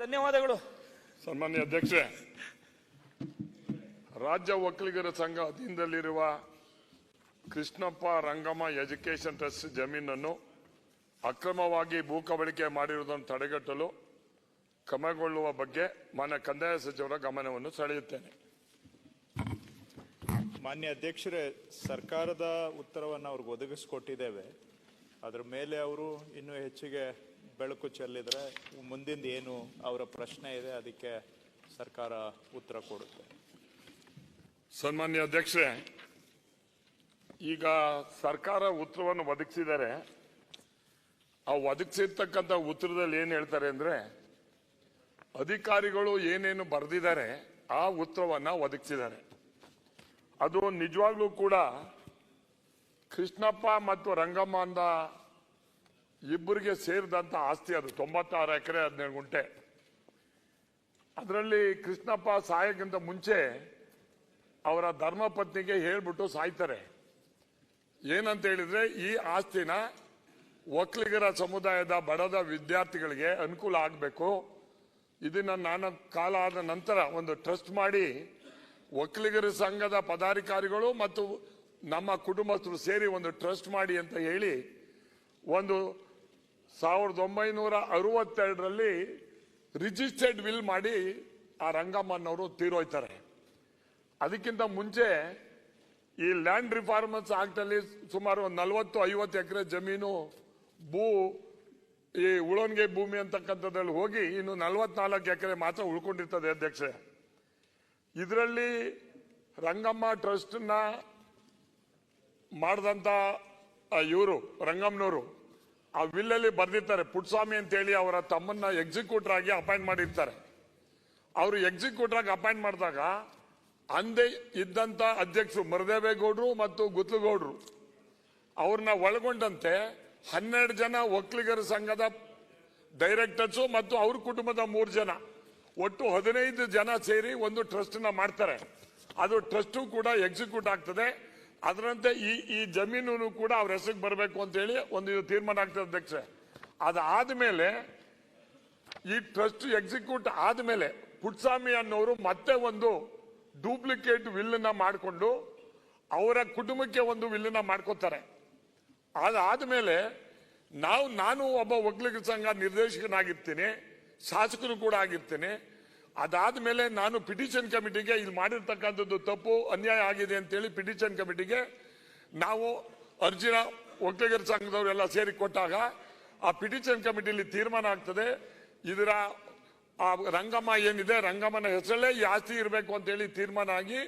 ಧನ್ಯವಾದಗಳು. ಸನ್ಮಾನ್ಯ ಅಧ್ಯಕ್ಷೆ ರಾಜ್ಯ ಒಕ್ಕಲಿಗರ ಸಂಘ ಅಧೀನದಲ್ಲಿರುವ ಕೃಷ್ಣಪ್ಪ ರಂಗಮ್ಮ ಎಜುಕೇಷನ್ ಟ್ರಸ್ಟ್ ಜಮೀನನ್ನು ಅಕ್ರಮವಾಗಿ ಭೂ ಕಬಳಿಕೆ ಮಾಡಿರುವುದನ್ನು ತಡೆಗಟ್ಟಲು ಕ್ರಮಗೊಳ್ಳುವ ಬಗ್ಗೆ ಮಾನ್ಯ ಕಂದಾಯ ಸಚಿವರ ಗಮನವನ್ನು ಸೆಳೆಯುತ್ತೇನೆ. ಮಾನ್ಯ ಅಧ್ಯಕ್ಷರೇ ಸರ್ಕಾರದ ಉತ್ತರವನ್ನು ಅವ್ರಿಗೆ ಒದಗಿಸ್ಕೊಟ್ಟಿದ್ದೇವೆ. ಅದರ ಮೇಲೆ ಅವರು ಇನ್ನೂ ಹೆಚ್ಚಿಗೆ ಬೆಳಕು ಚೆಲ್ಲಿದ್ರೆ ಮುಂದಿಂದ ಏನು ಅವರ ಪ್ರಶ್ನೆ ಇದೆ, ಅದಕ್ಕೆ ಸರ್ಕಾರ ಉತ್ತರ ಕೊಡುತ್ತೆ. ಸನ್ಮಾನ್ಯ ಅಧ್ಯಕ್ಷರೇ ಈಗ ಸರ್ಕಾರ ಉತ್ತರವನ್ನು ಒದಗಿಸಿದರೆ, ಆ ಒದಗಿಸಿರ್ತಕ್ಕಂಥ ಉತ್ತರದಲ್ಲಿ ಏನು ಹೇಳ್ತಾರೆ ಅಂದ್ರೆ, ಅಧಿಕಾರಿಗಳು ಏನೇನು ಬರೆದಿದ್ದಾರೆ, ಆ ಉತ್ತರವನ್ನು ಒದಗಿಸಿದ್ದಾರೆ. ಅದು ನಿಜವಾಗ್ಲೂ ಕೂಡ ಕೃಷ್ಣಪ್ಪ ಮತ್ತು ರಂಗಮ್ಮ ಅಂದ ಇಬ್ಬರಿಗೆ ಸೇರಿದಂತ ಆಸ್ತಿ ಅದು, ತೊಂಬತ್ತಾರು ಎಕರೆ ಹದಿನೇಳು ಗುಂಟೆ. ಅದರಲ್ಲಿ ಕೃಷ್ಣಪ್ಪ ಸಾಯಕ್ಕಿಂತ ಮುಂಚೆ ಅವರ ಧರ್ಮಪತ್ನಿಗೆ ಹೇಳ್ಬಿಟ್ಟು ಸಾಯ್ತಾರೆ. ಏನಂತ ಹೇಳಿದ್ರೆ, ಈ ಆಸ್ತಿನ ಒಕ್ಕಲಿಗರ ಸಮುದಾಯದ ಬಡದ ವಿದ್ಯಾರ್ಥಿಗಳಿಗೆ ಅನುಕೂಲ ಆಗಬೇಕು. ಇದನ್ನ ನಾನು ಕಾಲ ಆದ ನಂತರ ಒಂದು ಟ್ರಸ್ಟ್ ಮಾಡಿ ಒಕ್ಕಲಿಗರ ಸಂಘದ ಪದಾಧಿಕಾರಿಗಳು ಮತ್ತು ನಮ್ಮ ಕುಟುಂಬಸ್ಥರು ಸೇರಿ ಒಂದು ಟ್ರಸ್ಟ್ ಮಾಡಿ ಅಂತ ಹೇಳಿ ಒಂದು ಸಾವಿರದ ಒಂಬೈನೂರ ಅರವತ್ತೆರಡರಲ್ಲಿ ರಿಜಿಸ್ಟರ್ಡ್ ವಿಲ್ ಮಾಡಿ ಆ ರಂಗಮ್ಮನವರು ತೀರೋಯ್ತಾರೆ. ಅದಕ್ಕಿಂತ ಮುಂಚೆ ಈ ಲ್ಯಾಂಡ್ ರಿಫಾರ್ಮೆನ್ಸ್ ಆಕ್ಟ್ ಅಲ್ಲಿ ಸುಮಾರು ಒಂದು ನಲವತ್ತು ಐವತ್ತು ಎಕರೆ ಜಮೀನು ಭೂ, ಈ ಉಳೋನ್ಗೆ ಭೂಮಿ ಅಂತಕ್ಕಂಥದ್ರಲ್ಲಿ ಹೋಗಿ ಇನ್ನು ನಲವತ್ನಾಲ್ಕು ಎಕರೆ ಮಾತ್ರ ಉಳ್ಕೊಂಡಿರ್ತದೆ ಅಧ್ಯಕ್ಷೆ ಇದರಲ್ಲಿ ರಂಗಮ್ಮ ಟ್ರಸ್ಟ್ ಮಾಡಿದಂಥ ಇವರು, ರಂಗಮ್ಮನವರು ಆ ವಿಲ್ಲಲ್ಲಿ ಬರ್ದಿರ್ತಾರೆ. ಪುಟ್ಸ್ವಾಮಿ ಅಂತೇಳಿ ಅವರ ತಮ್ಮನ್ನ ಎಕ್ಸಿಕ್ಯೂಟರ್ ಆಗಿ ಅಪಾಯಿಂಟ್ ಮಾಡಿರ್ತಾರೆ. ಅವರು ಎಕ್ಸಿಕ್ಯೂಟರ್ ಆಗಿ ಅಪಾಯಿಂಟ್ ಮಾಡಿದಾಗ ಅಂದೇ ಇದ್ದಂತ ಅಧ್ಯಕ್ಷರು ಮರದೇವೇಗೌಡರು ಮತ್ತು ಗುತ್ಲುಗೌಡರು, ಅವ್ರನ್ನ ಒಳಗೊಂಡಂತೆ ಹನ್ನೆರಡು ಜನ ಒಕ್ಕಲಿಗರ ಸಂಘದ ಡೈರೆಕ್ಟರ್ಸ್ ಮತ್ತು ಅವ್ರ ಕುಟುಂಬದ ಮೂರು ಜನ, ಒಟ್ಟು ಹದಿನೈದು ಜನ ಸೇರಿ ಒಂದು ಟ್ರಸ್ಟ್ನ ಮಾಡ್ತಾರೆ. ಅದು ಟ್ರಸ್ಟ್ ಕೂಡ ಎಕ್ಸಿಕ್ಯೂಟ್ ಆಗ್ತದೆ. ಅದರಂತೆ ಈ ಈ ಜಮೀನು ಕೂಡ ಅವ್ರ ಹೆಸರಿಗೆ ಬರಬೇಕು ಅಂತ ಹೇಳಿ ಒಂದು ಇದು ತೀರ್ಮಾನ ಆಗ್ತದೆ ಅಧ್ಯಕ್ಷ. ಅದಾದ್ಮೇಲೆ ಈ ಟ್ರಸ್ಟ್ ಎಕ್ಸಿಕ್ಯೂಟ್ ಆದ್ಮೇಲೆ ಪುಟ್ಸ್ವಾಮಿ ಅನ್ನೋರು ಮತ್ತೆ ಒಂದು ಡೂಪ್ಲಿಕೇಟ್ ವಿಲ್ಲನ್ನ ಮಾಡಿಕೊಂಡು ಅವರ ಕುಟುಂಬಕ್ಕೆ ಒಂದು ವಿಲ್ಲನ್ನ ಮಾಡ್ಕೋತಾರೆ. ಅದಾದ್ಮೇಲೆ ನಾವು, ನಾನು ಒಬ್ಬ ಒಕ್ಕಲಿಗರ ಸಂಘ ನಿರ್ದೇಶಕನಾಗಿರ್ತೀನಿ ಶಾಸಕನು ಕೂಡ ಆಗಿರ್ತೀನಿ ಅದಾದ್ಮೇಲೆ ನಾನು ಪಿಟಿಷನ್ ಕಮಿಟಿಗೆ ಇಲ್ಲಿ ಮಾಡಿರ್ತಕ್ಕಂಥದ್ದು ತಪ್ಪು, ಅನ್ಯಾಯ ಆಗಿದೆ ಅಂತೇಳಿ ಪಿಟಿಷನ್ ಕಮಿಟಿಗೆ ನಾವು ಅರ್ಜಿನ ಒಕ್ಕಲಿಗರ ಸಂಘದವರೆಲ್ಲ ಸೇರಿ ಕೊಟ್ಟಾಗ ಆ ಪಿಟಿಷನ್ ಕಮಿಟಿಲಿ ತೀರ್ಮಾನ ಆಗ್ತದೆ. ಇದರ ಆ ರಂಗಮ್ಮ ಏನಿದೆ, ರಂಗಮ್ಮನ ಹೆಸರಲ್ಲೇ ಈ ಆಸ್ತಿ ಇರಬೇಕು ಅಂತೇಳಿ ತೀರ್ಮಾನ ಆಗಿ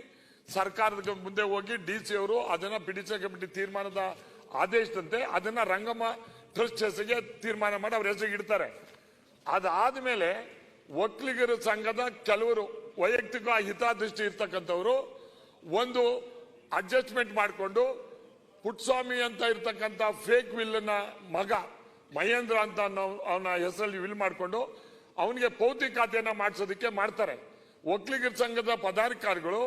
ಸರ್ಕಾರದ ಮುಂದೆ ಹೋಗಿ ಡಿ ಸಿ ಅವರು ಅದನ್ನ ಪಿಟಿಷನ್ ಕಮಿಟಿ ತೀರ್ಮಾನದ ಆದೇಶದಂತೆ ಅದನ್ನ ರಂಗಮ್ಮ ಟ್ರಸ್ಟ್ ಹೆಸರಿಗೆ ತೀರ್ಮಾನ ಮಾಡಿ ಅವ್ರ ಹೆಸರಿಗೆ ಇಡ್ತಾರೆ. ಅದಾದ್ಮೇಲೆ ಒಕ್ಕಲಿಗರ ಸಂಘದ ಕೆಲವರು ವೈಯಕ್ತಿಕ ಹಿತಾದೃಷ್ಟಿ ಇರ್ತಕ್ಕಂಥವರು ಒಂದು ಅಡ್ಜಸ್ಟ್ಮೆಂಟ್ ಮಾಡಿಕೊಂಡು ಪುಟ್ಸ್ವಾಮಿ ಅಂತ ಇರ್ತಕ್ಕಂಥ ಫೇಕ್ ವಿಲ್ನ ಮಗ ಮಹೇಂದ್ರ ಅಂತ ಅವನ ಹೆಸರಲ್ಲಿ ವಿಲ್ ಮಾಡಿಕೊಂಡು ಅವನಿಗೆ ಪೌತಿ ಖಾತೆಯನ್ನ ಮಾಡಿಸೋದಕ್ಕೆ ಮಾಡ್ತಾರೆ. ಒಕ್ಕಲಿಗರ ಸಂಘದ ಪದಾಧಿಕಾರಿಗಳು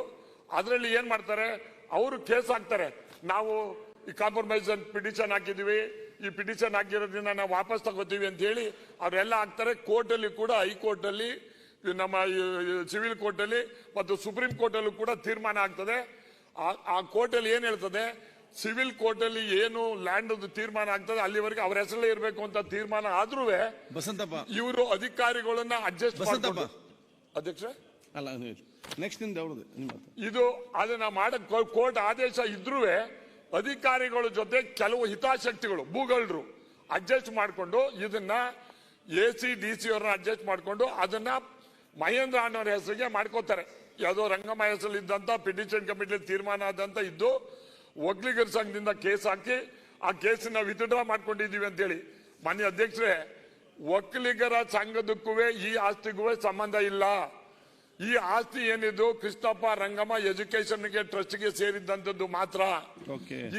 ಅದರಲ್ಲಿ ಏನ್ ಮಾಡ್ತಾರೆ? ಅವರು ಕೇಸ್ ಹಾಕ್ತಾರೆ. ನಾವು ಈ ಕಾಂಪ್ರಮೈಸ್ ಪಿಟಿಷನ್ ಹಾಕಿದೀವಿ ಈ ಪಿಟಿಷನ್ ಹಾಕಿರೋದ್ರಿಂದ ನಾವು ವಾಪಸ್ ತಗೋತೀವಿ ಅಂತ ಹೇಳಿ ಅವರೆಲ್ಲ ಹಾಕ್ತಾರೆ. ಕೋರ್ಟಲ್ಲಿ ಕೂಡ ಹೈಕೋರ್ಟಲ್ಲಿ ನಮ್ಮ ಸಿವಿಲ್ ಕೋರ್ಟಲ್ಲಿ ಮತ್ತು ಸುಪ್ರೀಂ ಕೋರ್ಟಲ್ಲೂ ಕೂಡ ತೀರ್ಮಾನ ಆಗ್ತದೆ. ಆ- ಕೋರ್ಟಲ್ಲಿ ಏನು ಹೇಳ್ತದೆ? ಸಿವಿಲ್ ಕೋರ್ಟಲ್ಲಿ ಏನು ಲ್ಯಾಂಡ್ ತೀರ್ಮಾನ ಆಗ್ತದೆ ಅಲ್ಲಿವರೆಗೆ ಅವ್ರ ಹೆಸರಲ್ಲೇ ಇರಬೇಕು ಅಂತ ತೀರ್ಮಾನ ಆದ್ರೂ ಬಸಂತಪ್ಪ. ಇವರು ಅಧಿಕಾರಿಗಳನ್ನ ಅಡ್ಜಸ್ಟ್ ಬಸಂತಪ್ಪ. ಮಾಡ್ಕೊಂಡು ಅಧ್ಯಕ್ಷ ಅಲ್ಲ ನೆಕ್ಸ್ಟ್. ಇದು ಅದನ್ನ ಮಾಡಕ್ ಕೋರ್ಟ್ ಆದೇಶ ಇದ್ರೂ ಅಧಿಕಾರಿಗಳ ಜೊತೆ ಕೆಲವು ಹಿತಾಸಕ್ತಿಗಳು ಭೂಗಳರು ಅಡ್ಜಸ್ಟ್ ಮಾಡಿಕೊಂಡು ಇದನ್ನ ಎ ಸಿ ಡಿ ಸಿ ಅವ್ರನ್ನ ಅಡ್ಜಸ್ಟ್ ಮಾಡಿಕೊಂಡು ಅದನ್ನ ಮಹೇಂದ್ರ ಅನ್ನೋರ ಹೆಸರಿಗೆ ಮಾಡ್ಕೋತಾರೆ. ಯಾವುದೋ ರಂಗಮ್ಮ ಹೆಸರಲ್ಲಿ ಇದ್ದಂತ ಪಿಟಿಷನ್ ಕಮಿಟಿಯಲ್ಲಿ ತೀರ್ಮಾನ ಆದಂತ ಇದ್ದು ಒಕ್ಕಲಿಗರ ಸಂಘದಿಂದ ಕೇಸ್ ಹಾಕಿ ಆ ಕೇಸನ್ನ ವಿತ್ಡ್ರಾ ಮಾಡ್ಕೊಂಡಿದೀವಿ ಅಂತೇಳಿ. ಮಾನ್ಯ ಅಧ್ಯಕ್ಷರೇ ಒಕ್ಕಲಿಗರ ಸಂಘದಕ್ಕೂ ಈ ಆಸ್ತಿಗೂ ಸಂಬಂಧ ಇಲ್ಲ. ಈ ಆಸ್ತಿ ಏನಿದು? ಕೃಷ್ಣಪ್ಪ ರಂಗಮ್ಮ ಟ್ರಸ್ಟ್ಗೆ ಸೇರಿದಂತದ್ದು ಮಾತ್ರ.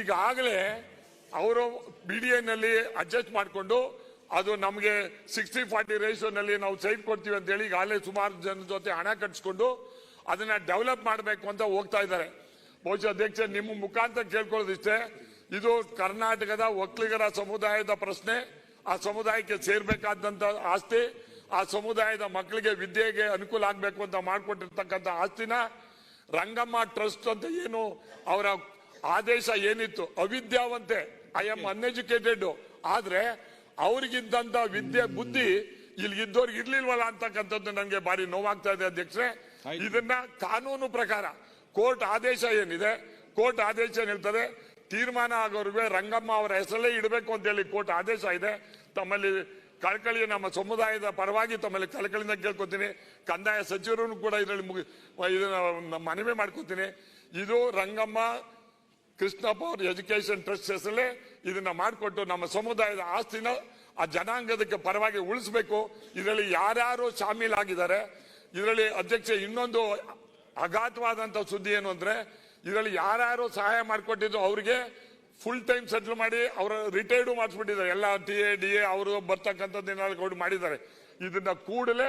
ಈಗಾಗಲೇ ಅವರು ಬಿ ಡಿ ನಲ್ಲಿ ಅಡ್ಜಸ್ಟ್ ಮಾಡಿಕೊಂಡು ಅದು ನಮಗೆ ಸಿಕ್ಸ್ಟಿ ಫಾರ್ಟಿ ರೇಷಿಯೋನಲ್ಲಿ ನಾವು ಸೈಟ್ ಕೊಡ್ತೀವಿ ಅಂತ ಹೇಳಿ ಈಗಾಗಲೇ ಸುಮಾರು ಜನ ಜೊತೆ ಹಣ ಕಟ್ಸ್ಕೊಂಡು ಅದನ್ನ ಡೆವಲಪ್ ಮಾಡಬೇಕು ಅಂತ ಹೋಗ್ತಾ ಇದ್ದಾರೆ. ಬಹುಶಃ ಅಧ್ಯಕ್ಷ ನಿಮ್ಮ ಮುಖಾಂತರ ಕೇಳ್ಕೊಳ್ಳೋದಿಷ್ಟೇ ಇದು ಕರ್ನಾಟಕದ ಒಕ್ಕಲಿಗರ ಸಮುದಾಯದ ಪ್ರಶ್ನೆ. ಆ ಸಮುದಾಯಕ್ಕೆ ಸೇರ್ಬೇಕಾದಂತ ಆಸ್ತಿ ಆ ಸಮುದಾಯದ ಮಕ್ಕಳಿಗೆ ವಿದ್ಯೆಗೆ ಅನುಕೂಲ ಆಗಬೇಕು ಅಂತ ಮಾಡಿಕೊಟ್ಟಿರ್ತಕ್ಕಂಥ ಆಸ್ತಿನ ರಂಗಮ್ಮ ಟ್ರಸ್ಟ್ ಅಂತ ಏನು ಅವರ ಆದೇಶ ಏನಿತ್ತು? ಅವಿದ್ಯಾವಂತೆ. ಐ ಆಮ್ ಅನ್ಎಜುಕೇಟೆಡ್ ಆದ್ರೆ ಅವ್ರಿಗಿದ್ದಂತ ವಿದ್ಯೆ ಬುದ್ಧಿ ಇಲ್ಲಿ ಇದ್ದವ್ರಿಗೆ ಇರ್ಲಿಲ್ವಲ್ಲ ಅಂತಕ್ಕಂಥದ್ದು ನನಗೆ ಭಾರಿ ನೋವಾಗ್ತಾ ಇದೆ ಅಧ್ಯಕ್ಷರೇ. ಇದನ್ನ ಕಾನೂನು ಪ್ರಕಾರ ಕೋರ್ಟ್ ಆದೇಶ ಏನಿದೆ? ಕೋರ್ಟ್ ಆದೇಶ ಏನಿರ್ತದೆ? ತೀರ್ಮಾನ ಆಗೋರ್ಗೆ ರಂಗಮ್ಮ ಅವರ ಹೆಸರಲ್ಲೇ ಇಡಬೇಕು ಅಂತ ಹೇಳಿ ಕೋರ್ಟ್ ಆದೇಶ ಇದೆ. ತಮ್ಮಲ್ಲಿ ಕಳಕಳಿ ನಮ್ಮ ಸಮುದಾಯದ ಪರವಾಗಿ ತಮ್ಮಲ್ಲಿ ಕಳಕಳಿಯಿಂದ ಕೇಳ್ಕೊತೀನಿ. ಕಂದಾಯ ಸಚಿವರನ್ನು ಕೂಡ ಇದರಲ್ಲಿ ಮುಗಿ, ಇದನ್ನ ಮನವಿ ಮಾಡ್ಕೊತೀನಿ. ಇದು ರಂಗಮ್ಮ ಕೃಷ್ಣಪ್ಪ ಅವ್ರ ಎಜುಕೇಶನ್ ಟ್ರಸ್ಟ್ ಹೆಸರಲ್ಲೇ ಇದನ್ನ ಮಾಡಿಕೊಟ್ಟು ನಮ್ಮ ಸಮುದಾಯದ ಆಸ್ತಿನ ಆ ಜನಾಂಗದಕ್ಕೆ ಪರವಾಗಿ ಉಳಿಸ್ಬೇಕು. ಇದರಲ್ಲಿ ಯಾರ್ಯಾರು ಶಾಮೀಲಾಗಿದ್ದಾರೆ, ಇದರಲ್ಲಿ ಅಧ್ಯಕ್ಷ ಇನ್ನೊಂದು ಅಗಾಧವಾದಂಥ ಸುದ್ದಿ ಏನು ಅಂದರೆ, ಇದರಲ್ಲಿ ಯಾರ್ಯಾರು ಸಹಾಯ ಮಾಡಿಕೊಟ್ಟಿದ್ದು ಅವ್ರಿಗೆ ಫುಲ್ ಟೈಮ್ ಸೆಟ್ಲ್ ಮಾಡಿ ಅವರ ರಿಟೈರ್ಡು ಮಾಡಿಸ್ಬಿಟ್ಟಿದ್ದಾರೆ. ಎಲ್ಲ ಟಿ ಎ ಡಿ ಎ ಅವರು ಬರ್ತಕ್ಕಂಥದ್ದು ಮಾಡಿದ್ದಾರೆ. ಇದನ್ನ ಕೂಡಲೇ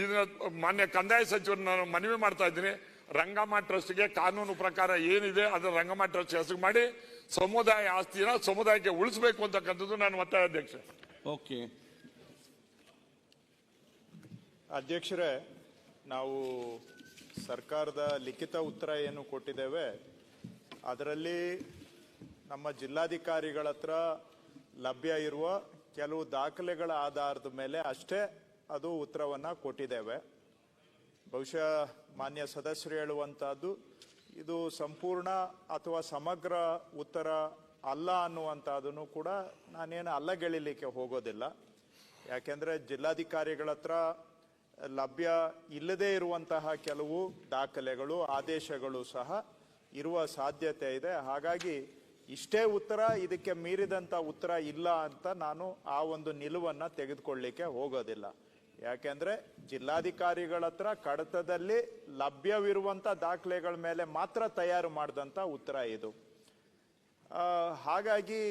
ಇದನ್ನ ಮಾನ್ಯ ಕಂದಾಯ ಸಚಿವರು ನಾನು ಮನವಿ ಮಾಡ್ತಾ ಇದ್ದೀನಿ. ರಂಗಮ್ಮ ಟ್ರಸ್ಟ್ಗೆ ಕಾನೂನು ಪ್ರಕಾರ ಏನಿದೆ ಅದನ್ನ ರಂಗಮ್ಮ ಟ್ರಸ್ಟ್ ಹೆಸರು ಮಾಡಿ ಸಮುದಾಯ ಆಸ್ತಿನ ಸಮುದಾಯಕ್ಕೆ ಉಳಿಸಬೇಕು ಅಂತಕ್ಕಂಥದ್ದು ನಾನು ಒತ್ತಾಯ ಅಧ್ಯಕ್ಷ. ಓಕೆ. ಅಧ್ಯಕ್ಷರೇ ನಾವು ಸರ್ಕಾರದ ಲಿಖಿತ ಉತ್ತರ ಏನು ಕೊಟ್ಟಿದ್ದೇವೆ ಅದರಲ್ಲಿ ನಮ್ಮ ಜಿಲ್ಲಾಧಿಕಾರಿಗಳ ಹತ್ರ ಲಭ್ಯ ಇರುವ ಕೆಲವು ದಾಖಲೆಗಳ ಆಧಾರದ ಮೇಲೆ ಅಷ್ಟೇ ಅದು ಉತ್ತರವನ್ನು ಕೊಟ್ಟಿದ್ದೇವೆ. ಬಹುಶಃ ಮಾನ್ಯ ಸದಸ್ಯರು ಹೇಳುವಂತಹದ್ದು, ಇದು ಸಂಪೂರ್ಣ ಅಥವಾ ಸಮಗ್ರ ಉತ್ತರ ಅಲ್ಲ ಅನ್ನುವಂಥದ್ದನ್ನು ಕೂಡ ನಾನೇನು ಅಲ್ಲಗೆಳಿಲಿಕ್ಕೆ ಹೋಗೋದಿಲ್ಲ. ಯಾಕೆಂದರೆ ಜಿಲ್ಲಾಧಿಕಾರಿಗಳ ಹತ್ರ ಲಭ್ಯ ಇಲ್ಲದೇ ಇರುವಂತಹ ಕೆಲವು ದಾಖಲೆಗಳು, ಆದೇಶಗಳು ಸಹ ಇರುವ ಸಾಧ್ಯತೆ ಇದೆ. ಹಾಗಾಗಿ ಇಷ್ಟೇ ಉತ್ತರ, ಇದಕ್ಕೆ ಮೀರಿದಂತ ಉತ್ತರ ಇಲ್ಲ ಅಂತ ನಾನು ಆ ಒಂದು ನಿಲುವನ್ನ ತೆಗೆದುಕೊಳ್ಳಿಕ್ಕೆ ಹೋಗೋದಿಲ್ಲ. ಯಾಕೆಂದ್ರೆ ಜಿಲ್ಲಾಧಿಕಾರಿಗಳ ಹತ್ರ ಕಡತದಲ್ಲಿ ಲಭ್ಯವಿರುವಂಥ ದಾಖಲೆಗಳ ಮೇಲೆ ಮಾತ್ರ ತಯಾರು ಮಾಡಿದಂತ ಉತ್ತರ ಇದು. ಹಾಗಾಗಿ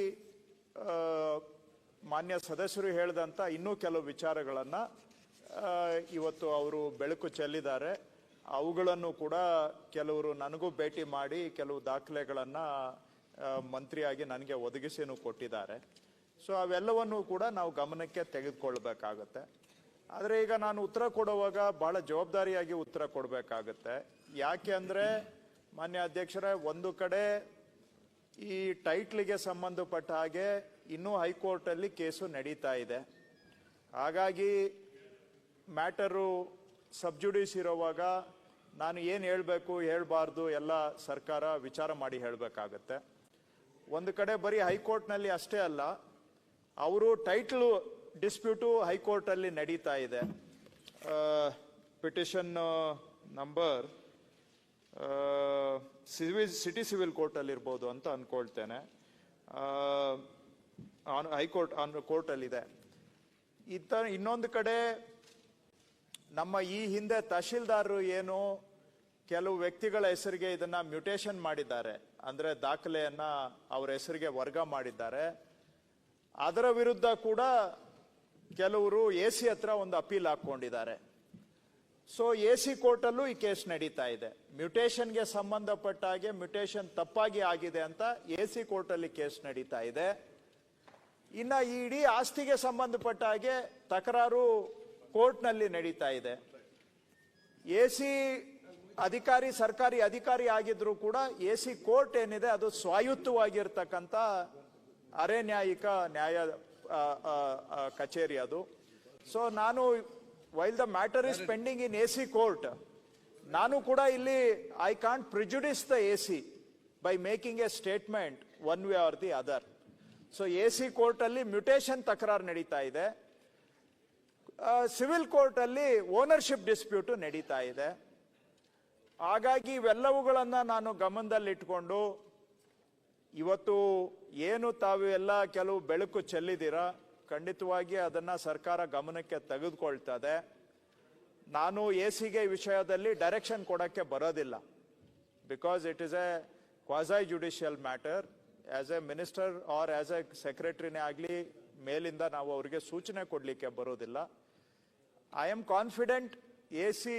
ಮಾನ್ಯ ಸದಸ್ಯರು ಹೇಳಿದಂತ ಇನ್ನೂ ಕೆಲವು ವಿಚಾರಗಳನ್ನ ಇವತ್ತು ಅವರು ಬೆಳಕು ಚೆಲ್ಲಿದ್ದಾರೆ. ಅವುಗಳನ್ನು ಕೂಡ ಕೆಲವರು ನನಗೂ ಭೇಟಿ ಮಾಡಿ, ಕೆಲವು ದಾಖಲೆಗಳನ್ನ ಮಂತ್ರಿಯಾಗಿ ನನಗೆ ಒದಗಿಸಿನೂ ಕೊಟ್ಟಿದ್ದಾರೆ. ಸೊ ಅವೆಲ್ಲವನ್ನು ಕೂಡ ನಾವು ಗಮನಕ್ಕೆ ತೆಗೆದುಕೊಳ್ಬೇಕಾಗತ್ತೆ. ಆದರೆ ಈಗ ನಾನು ಉತ್ತರ ಕೊಡುವಾಗ ಭಾಳ ಜವಾಬ್ದಾರಿಯಾಗಿ ಉತ್ತರ ಕೊಡಬೇಕಾಗತ್ತೆ. ಯಾಕೆ ಅಂದರೆ ಮಾನ್ಯ ಅಧ್ಯಕ್ಷರೇ, ಒಂದು ಕಡೆ ಈ ಟೈಟ್ಲಿಗೆ ಸಂಬಂಧಪಟ್ಟ ಹಾಗೆ ಇನ್ನೂ ಹೈಕೋರ್ಟಲ್ಲಿ ಕೇಸು ನಡೀತಾ ಇದೆ. ಹಾಗಾಗಿ ಮ್ಯಾಟರು ಸಬ್ಜುಡಿಸ್ ಇರೋವಾಗ ನಾನು ಏನು ಹೇಳಬೇಕು ಹೇಳಬಾರ್ದು ಎಲ್ಲ ಸರ್ಕಾರ ವಿಚಾರ ಮಾಡಿ ಹೇಳಬೇಕಾಗತ್ತೆ. ಒಂದು ಕಡೆ ಬರೀ ಹೈಕೋರ್ಟ್ನಲ್ಲಿ ಅಷ್ಟೇ ಅಲ್ಲ, ಅವರು ಟೈಟ್ಲು ಡಿಸ್ಪ್ಯೂಟು ಹೈಕೋರ್ಟಲ್ಲಿ ನಡೀತಾ ಇದೆ. Petition number civil, city civil ಕೋರ್ಟಲ್ಲಿ ಇರ್ಬೋದು ಅಂತ ಆನ್, ಹೈಕೋರ್ಟ್, ಆನ್, ಕೋರ್ಟಲ್ಲಿದೆ. ಇತ್ತ ಇನ್ನೊಂದು ಕಡೆ ನಮ್ಮ ಈ ಹಿಂದೆ ತಹಶೀಲ್ದಾರರು ಏನು ಕೆಲವು ವ್ಯಕ್ತಿಗಳ ಹೆಸರಿಗೆ ಇದನ್ನ ಮ್ಯೂಟೇಶನ್ ಮಾಡಿದ್ದಾರೆ. ಅಂದ್ರೆ ದಾಖಲೆಯನ್ನ ಅವರ ಹೆಸರಿಗೆ ವರ್ಗ ಮಾಡಿದ್ದಾರೆ. ಅದರ ವಿರುದ್ಧ ಕೂಡ ಕೆಲವರು ಎ ಸಿ ಹತ್ರ ಒಂದು ಅಪೀಲ್ ಹಾಕೊಂಡಿದ್ದಾರೆ ಸೊ ಎ ಸಿ ಕೋರ್ಟಲ್ಲೂ ಈ ಕೇಸ್ ನಡೀತಾ ಇದೆ. ಮ್ಯೂಟೇಶನ್ಗೆ ಸಂಬಂಧಪಟ್ಟ ಹಾಗೆ ಮ್ಯೂಟೇಶನ್ ತಪ್ಪಾಗಿ ಆಗಿದೆ ಅಂತ ಎ ಸಿ ಕೋರ್ಟಲ್ಲಿ ಕೇಸ್ ನಡೀತಾ ಇದೆ. ಇನ್ನು ಈ ಇಡೀ ಆಸ್ತಿಗೆ ಸಂಬಂಧಪಟ್ಟ ಹಾಗೆ ತಕರಾರು ಕೋರ್ಟ್ನಲ್ಲಿ ನಡೀತಾ ಇದೆ. ಎ ಸಿ ಅಧಿಕಾರಿ, ಸರ್ಕಾರಿ ಅಧಿಕಾರಿ ಆಗಿದ್ರು ಕೂಡ ಎ ಸಿ ಕೋರ್ಟ್ ಏನಿದೆ, ಅದು ಸ್ವಾಯುತ್ತವಾಗಿರ್ತಕ್ಕಂಥ ಅರೆ ನ್ಯಾಯಿಕ ನ್ಯಾಯ ಕಚೇರಿ ಅದು. ಸೊ ನಾನು while the matter is pending in A C court, ನಾನು ಕೂಡ ಇಲ್ಲಿ I can't prejudice the A C by making a statement one way or the other so A C ಕೋರ್ಟಲ್ಲಿ ಅಲ್ಲಿ ಮ್ಯೂಟೇಶನ್ ತಕರಾರು ನಡೀತಾ ಇದೆ. ಸಿವಿಲ್ ಕೋರ್ಟಲ್ಲಿ ಓನರ್ಶಿಪ್ ಡಿಸ್ಪ್ಯೂಟು ನಡೀತಾ ಇದೆ. ಹಾಗಾಗಿ ಇವೆಲ್ಲವುಗಳನ್ನು ನಾನು ಗಮನದಲ್ಲಿಟ್ಕೊಂಡು ಇವತ್ತು ಏನು ತಾವು ಎಲ್ಲ ಕೆಲವು ಬೆಳಕು ಚೆಲ್ಲಿದ್ದೀರಾ, ಖಂಡಿತವಾಗಿ ಅದನ್ನು ಸರ್ಕಾರ ಗಮನಕ್ಕೆ ತೆಗೆದುಕೊಳ್ತದೆ. ನಾನು ಎ ಸಿಗೆ ವಿಷಯದಲ್ಲಿ ಡೈರೆಕ್ಷನ್ ಕೊಡೋಕ್ಕೆ ಬರೋದಿಲ್ಲ. Because it is a quasi judicial matter as a minister or as a ಸೆಕ್ರೆಟರಿನೇ ಆಗಲಿ, ಮೇಲಿಂದ ನಾವು ಅವರಿಗೆ ಸೂಚನೆ ಕೊಡಲಿಕ್ಕೆ ಬರೋದಿಲ್ಲ. I am confident A C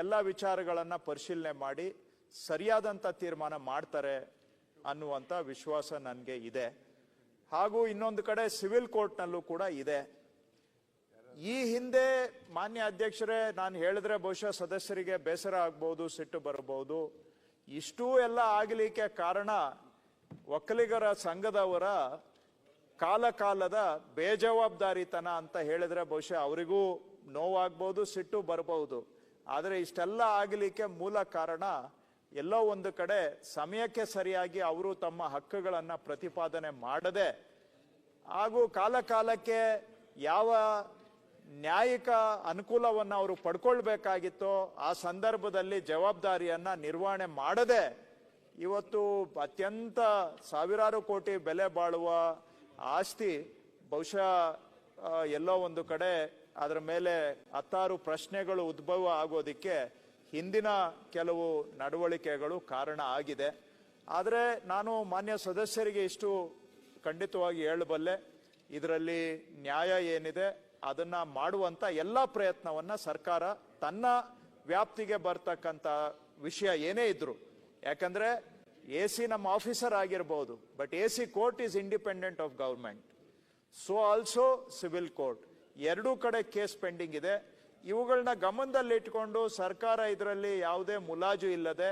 ಎಲ್ಲ ವಿಚಾರಗಳನ್ನು ಪರಿಶೀಲನೆ ಮಾಡಿ ಸರಿಯಾದಂತ ತೀರ್ಮಾನ ಮಾಡ್ತಾರೆ ಅನ್ನುವಂತ ವಿಶ್ವಾಸ ನನಗೆ ಇದೆ. ಹಾಗೂ ಇನ್ನೊಂದು ಕಡೆ ಸಿವಿಲ್ ಕೋರ್ಟ್ನಲ್ಲೂ ಕೂಡ ಇದೆ. ಈ ಹಿಂದೆ ಮಾನ್ಯ ಅಧ್ಯಕ್ಷರೇ ನಾನು ಹೇಳಿದ್ರೆ ಬಹುಶಃ ಸದಸ್ಯರಿಗೆ ಬೇಸರ ಆಗ್ಬೋದು, ಸಿಟ್ಟು ಬರಬಹುದು. ಇಷ್ಟೂ ಎಲ್ಲ ಆಗಲಿಕ್ಕೆ ಕಾರಣ ಒಕ್ಕಲಿಗರ ಸಂಘದವರ ಕಾಲ ಕಾಲದ ಬೇಜವಾಬ್ದಾರಿತನ ಅಂತ ಹೇಳಿದ್ರೆ ಬಹುಶಃ ಅವರಿಗೂ ನೋವಾಗ್ಬೋದು, ಸಿಟ್ಟು ಬರಬಹುದು. ಆದರೆ ಇಷ್ಟೆಲ್ಲ ಆಗಲಿಕ್ಕೆ ಮೂಲ ಕಾರಣ ಎಲ್ಲೋ ಒಂದು ಕಡೆ ಸಮಯಕ್ಕೆ ಸರಿಯಾಗಿ ಅವರು ತಮ್ಮ ಹಕ್ಕುಗಳನ್ನು ಪ್ರತಿಪಾದನೆ ಮಾಡದೆ ಹಾಗೂ ಕಾಲಕಾಲಕ್ಕೆ ಯಾವ ನ್ಯಾಯಿಕ ಅನುಕೂಲವನ್ನು ಅವರು ಪಡ್ಕೊಳ್ಬೇಕಾಗಿತ್ತೋ ಆ ಸಂದರ್ಭದಲ್ಲಿ ಜವಾಬ್ದಾರಿಯನ್ನು ನಿರ್ವಹಣೆ ಮಾಡದೆ ಇವತ್ತು ಅತ್ಯಂತ ಸಾವಿರಾರು ಕೋಟಿ ಬೆಲೆ ಬಾಳುವ ಆಸ್ತಿ ಬಹುಶಃ ಎಲ್ಲೋ ಒಂದು ಕಡೆ ಅದರ ಮೇಲೆ ಹತ್ತಾರು ಪ್ರಶ್ನೆಗಳು ಉದ್ಭವ ಆಗೋದಿಕ್ಕೆ ಹಿಂದಿನ ಕೆಲವು ನಡವಳಿಕೆಗಳು ಕಾರಣ ಆಗಿದೆ. ಆದರೆ ನಾನು ಮಾನ್ಯ ಸದಸ್ಯರಿಗೆ ಇಷ್ಟು ಖಂಡಿತವಾಗಿ ಹೇಳಬಲ್ಲೆ, ಇದರಲ್ಲಿ ನ್ಯಾಯ ಏನಿದೆ ಅದನ್ನ ಮಾಡುವಂತ ಎಲ್ಲ ಪ್ರಯತ್ನವನ್ನ ಸರ್ಕಾರ ತನ್ನ ವ್ಯಾಪ್ತಿಗೆ ಬರ್ತಕ್ಕಂತ ವಿಷಯ ಏನೇ ಇದ್ರು. ಯಾಕಂದ್ರೆ ಎ ಸಿ ನಮ್ಮ ಆಫೀಸರ್ ಆಗಿರ್ಬೋದು, but A C court is independent of government so, also civil court. ಎರಡೂ ಕಡೆ ಕೇಸ್ ಪೆಂಡಿಂಗ್ ಇದೆ. ಇವುಗಳನ್ನ ಗಮನದಲ್ಲಿಟ್ಕೊಂಡು ಸರ್ಕಾರ ಇದರಲ್ಲಿ ಯಾವುದೇ ಮುಲಾಜು ಇಲ್ಲದೆ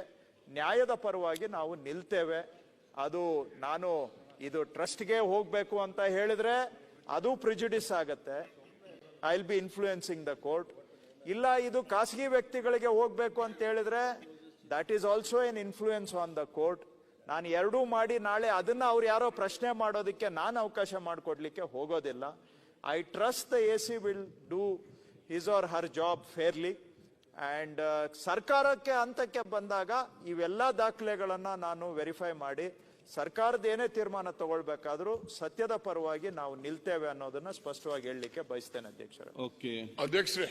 ನ್ಯಾಯದ ಪರವಾಗಿ ನಾವು ನಿಲ್ತೇವೆ. ಅದು ನಾನು ಇದು ಟ್ರಸ್ಟ್ಗೆ ಹೋಗಬೇಕು ಅಂತ ಹೇಳಿದ್ರೆ ಅದು ಪ್ರಿಜುಡಿಸ್ ಆಗತ್ತೆ. I will be influencing the court ಇಲ್ಲ, ಇದು ಖಾಸಗಿ ವ್ಯಕ್ತಿಗಳಿಗೆ ಹೋಗಬೇಕು ಅಂತ ಹೇಳಿದ್ರೆ that is also an influence on the court ನಾನು ಎರಡೂ ಮಾಡಿ ನಾಳೆ ಅದನ್ನ ಅವ್ರು ಯಾರೋ ಪ್ರಶ್ನೆ ಮಾಡೋದಕ್ಕೆ ನಾನು ಅವಕಾಶ ಮಾಡಿಕೊಡ್ಲಿಕ್ಕೆ ಹೋಗೋದಿಲ್ಲ. I trust the A C will do or or her job fairly and ಸರ್ಕಾರಕ್ಕೆ ಹಂತಕ್ಕೆ ಬಂದಾಗ ಇವೆಲ್ಲ ದಾಖಲೆಗಳನ್ನು ನಾನು ವೆರಿಫೈ ಮಾಡಿ ಸರ್ಕಾರದ ಏನೇ ತೀರ್ಮಾನ ತಗೊಳ್ಬೇಕಾದ್ರೂ ಸತ್ಯದ ಪರವಾಗಿ ನಾವು ನಿಲ್ತೇವೆ ಅನ್ನೋದನ್ನ ಸ್ಪಷ್ಟವಾಗಿ ಹೇಳಲಿಕ್ಕೆ ಬಯಸ್ತೇನೆ ಅಧ್ಯಕ್ಷರೇ. ಓಕೆ. ಅಧ್ಯಕ್ಷರೇ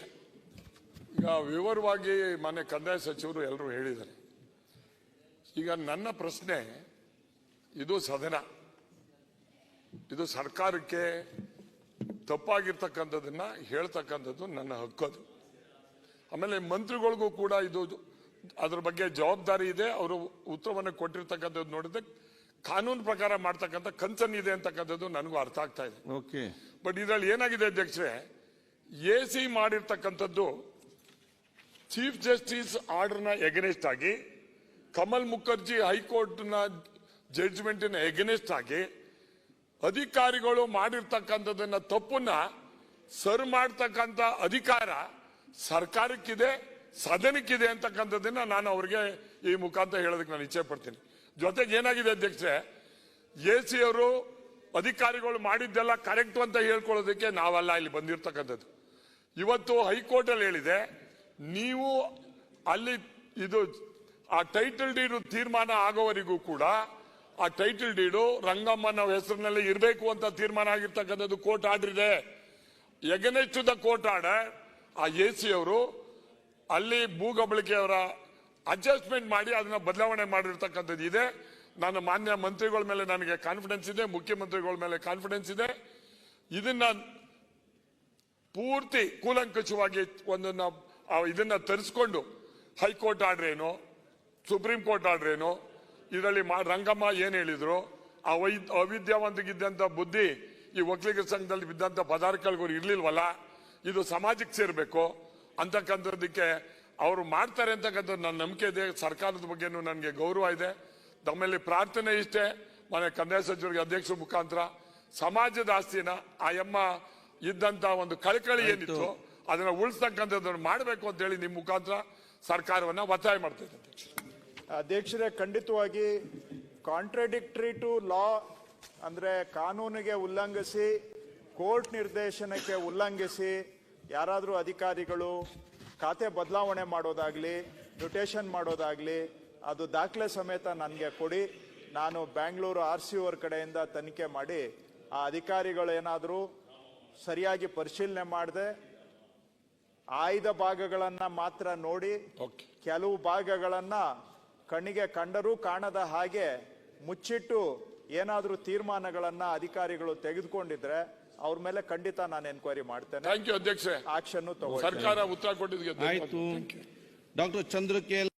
ಈಗ ವಿವರವಾಗಿ ಮನೆ ಕಂದಾಯ ಸಚಿವರು ಎಲ್ಲರೂ ಹೇಳಿದ್ದಾರೆ. ಈಗ ನನ್ನ ಪ್ರಶ್ನೆ ಇದು ಸದನ. ಇದು ಸರ್ಕಾರಕ್ಕೆ ತಪ್ಪಾಗಿರ್ತಕ್ಕಂಥದ್ದನ್ನ ಹೇಳ್ತಕ್ಕಂಥದ್ದು ನನ್ನ ಹಕ್ಕದು ಆಮೇಲೆ ಮಂತ್ರಿಗಳಿಗೂ ಕೂಡ ಇದು ಅದ್ರ ಬಗ್ಗೆ ಜವಾಬ್ದಾರಿ ಇದೆ. ಅವರು ಉತ್ತರವನ್ನು ಕೊಟ್ಟಿರ್ತಕ್ಕಂಥದ್ದು ನೋಡಿದ್ರೆ ಕಾನೂನು ಪ್ರಕಾರ ಮಾಡ್ತಕ್ಕಂಥ ಕನ್ಸರ್ನ್ ಇದೆ ಅಂತಕ್ಕಂಥದ್ದು ನನಗೂ ಅರ್ಥ ಆಗ್ತಾ ಇದೆ. ಓಕೆ. ಬಟ್ ಇದರಲ್ಲಿ ಏನಾಗಿದೆ ಅಧ್ಯಕ್ಷರೇ ಎ ಸಿ ಮಾಡಿರ್ತಕ್ಕಂಥದ್ದು ಚೀಫ್ ಜಸ್ಟಿಸ್ ಆರ್ಡರ್ನ ಎಗನೆಸ್ಟ್ ಆಗಿ ಕಮಲ್ ಮುಖರ್ಜಿ ಹೈಕೋರ್ಟ್ನ ಜಡ್ಜ್ಮೆಂಟಿನ ಎಗನೆಸ್ಟ್ ಆಗಿ ಅಧಿಕಾರಿಗಳು ಮಾಡಿರ್ತಕ್ಕಂಥದ್ದನ್ನ ತಪ್ಪನ್ನ ಸರ್ ಮಾಡ್ತಕ್ಕಂಥ ಅಧಿಕಾರ ಸರ್ಕಾರಕ್ಕಿದೆ, ಸದನಕ್ಕಿದೆ ಅಂತಕ್ಕಂಥದ್ದನ್ನ ನಾನು ಅವ್ರಿಗೆ ಈ ಮುಖಾಂತರ ಹೇಳೋದಕ್ಕೆ ನಾನು ಇಚ್ಛೆ ಪಡ್ತೀನಿ. ಜೊತೆಗೆ ಏನಾಗಿದೆ ಅಧ್ಯಕ್ಷರೇ, ಎ ಸಿ ಅವರು ಅಧಿಕಾರಿಗಳು ಮಾಡಿದ್ದೆಲ್ಲ ಕರೆಕ್ಟ್ ಅಂತ ಹೇಳ್ಕೊಳ್ಳೋದಕ್ಕೆ ನಾವಲ್ಲ ಇಲ್ಲಿ ಬಂದಿರ್ತಕ್ಕಂಥದ್ದು. ಇವತ್ತು ಹೈಕೋರ್ಟ್ ಅಲ್ಲಿ ಹೇಳಿದೆ, ನೀವು ಅಲ್ಲಿ ಇದು ಆ ಟೈಟಲ್ ಡೀಡು ತೀರ್ಮಾನ ಆಗೋವರೆಗೂ ಕೂಡ ಆ ಟೈಟಲ್ ಡೀಡು ರಂಗಮ್ಮನ ಹೆಸರಿನಲ್ಲಿ ಇರಬೇಕು ಅಂತ ತೀರ್ಮಾನ ಆಗಿರ್ತಕ್ಕಂಥದ್ದು ಕೋರ್ಟ್ ಆರ್ಡರ್ ಇದೆ ಎಗನೆಸ್ಟ್ ಕೋರ್ಟ್ ಆರ್ಡರ್ ಆ ಎ ಸಿ ಅವರು ಅಲ್ಲಿ ಭೂಗಬಳಿಕೆಯವರ ಅಡ್ಜಸ್ಟ್ಮೆಂಟ್ ಮಾಡಿ ಅದನ್ನ ಬದಲಾವಣೆ ಮಾಡಿರ್ತಕ್ಕಂಥದ್ದು ಇದೆ. ನಾನು ಮಾನ್ಯ ಮಂತ್ರಿಗಳ ಮೇಲೆ ನನಗೆ ಕಾನ್ಫಿಡೆನ್ಸ್ ಇದೆ, ಮುಖ್ಯಮಂತ್ರಿಗಳ ಮೇಲೆ ಕಾನ್ಫಿಡೆನ್ಸ್ ಇದೆ. ಇದನ್ನ ಪೂರ್ತಿ ಕೂಲಂಕಷವಾಗಿ ಒಂದನ್ನ ಇದನ್ನ ತರಿಸ್ಕೊಂಡು ಹೈಕೋರ್ಟ್ ಆರ್ಡರ್ ಏನು ಸುಪ್ರೀಂ ಕೋರ್ಟ್ ಆರ್ಡರ್ ಏನು ಇದರಲ್ಲಿ ರಂಗಮ್ಮ ಏನ್ ಹೇಳಿದ್ರು? ಆ ವೈ ಅವಿದ್ಯಾವಂತಗಿದ್ದಂತ ಬುದ್ಧಿ ಈ ಒಕ್ಕಲಿಗರ ಸಂಘದಲ್ಲಿ ಬಿದ್ದಂತ ಪದಾರ್ಥಗಳಿಗೂ ಇರ್ಲಿಲ್ವಲ್ಲ? ಇದು ಸಮಾಜಕ್ಕೆ ಸೇರ್ಬೇಕು ಅಂತಕ್ಕಂಥದ್ದಕ್ಕೆ ಅವರು ಮಾಡ್ತಾರೆ ಅಂತಕ್ಕಂಥದ್ದು ನನ್ನ ನಂಬಿಕೆ ಇದೆ. ಸರ್ಕಾರದ ಬಗ್ಗೆ ನನಗೆ ಗೌರವ ಇದೆ. ತಮ್ಮಲ್ಲಿ ಪ್ರಾರ್ಥನೆ ಇಷ್ಟೇ. ಮನೆ ಕಂದಾಯ ಸಚಿವರಿಗೆ ಅಧ್ಯಕ್ಷರ ಮುಖಾಂತರ ಸಮಾಜದ ಆಸ್ತಿನ ಆ ಎಮ್ಮ ಇದ್ದಂತ ಒಂದು ಕಳಕಳಿ ಏನಿತ್ತು ಅದನ್ನ ಉಳಿಸ್ತಕ್ಕಂಥದ್ದನ್ನು ಮಾಡಬೇಕು ಅಂತ ಹೇಳಿ ನಿಮ್ಮ ಮುಖಾಂತರ ಸರ್ಕಾರವನ್ನ ಒತ್ತಾಯ ಮಾಡ್ತಾ ಇದ್ದೆ ಅಧ್ಯಕ್ಷ ಅಧ್ಯಕ್ಷರೇ ಖಂಡಿತವಾಗಿ ಕಾಂಟ್ರಡಿಕ್ಟರಿ ಟು ಲಾ ಅಂದರೆ ಕಾನೂನಿಗೆ ಉಲ್ಲಂಘಿಸಿ ಕೋರ್ಟ್ ನಿರ್ದೇಶನಕ್ಕೆ ಉಲ್ಲಂಘಿಸಿ ಯಾರಾದರೂ ಅಧಿಕಾರಿಗಳು ಖಾತೆ ಬದಲಾವಣೆ ಮಾಡೋದಾಗಲಿ ರೊಟೇಷನ್ ಮಾಡೋದಾಗಲಿ ಅದು ದಾಖಲೆ ಸಮೇತ ನನಗೆ ಕೊಡಿ. ನಾನು ಬ್ಯಾಂಗ್ಳೂರು ಆರ್ ಸಿ ಅವ್ರ ಕಡೆಯಿಂದ ತನಿಖೆ ಮಾಡಿ ಆ ಅಧಿಕಾರಿಗಳೇನಾದರೂ ಸರಿಯಾಗಿ ಪರಿಶೀಲನೆ ಮಾಡದೆ ಆಯ್ದ ಭಾಗಗಳನ್ನು ಮಾತ್ರ ನೋಡಿ ಕೆಲವು ಭಾಗಗಳನ್ನ ಕಣ್ಣಿಗೆ ಕಂಡರೂ ಕಾಣದ ಹಾಗೆ ಮುಚ್ಚಿಟ್ಟು ಏನಾದರೂ ತೀರ್ಮಾನಗಳನ್ನ ಅಧಿಕಾರಿಗಳು ತೆಗೆದುಕೊಂಡಿದ್ರೆ ಅವ್ರ ಮೇಲೆ ಖಂಡಿತ ನಾನು ಎನ್ಕ್ವೈರಿ ಮಾಡ್ತೇನೆ. ಥ್ಯಾಂಕ್ ಯು ಅಧ್ಯಕ್ಷರೇ ಆಕ್ಷನ್ ತಗೊಳ್ಳಿ ಸರ್ಕಾರ ಉತ್ತರ ಕೊಟ್ಟಿದ್ದಕ್ಕೆ ಡಾಕ್ಟರ್ ಚಂದ್ರಕೇಲ್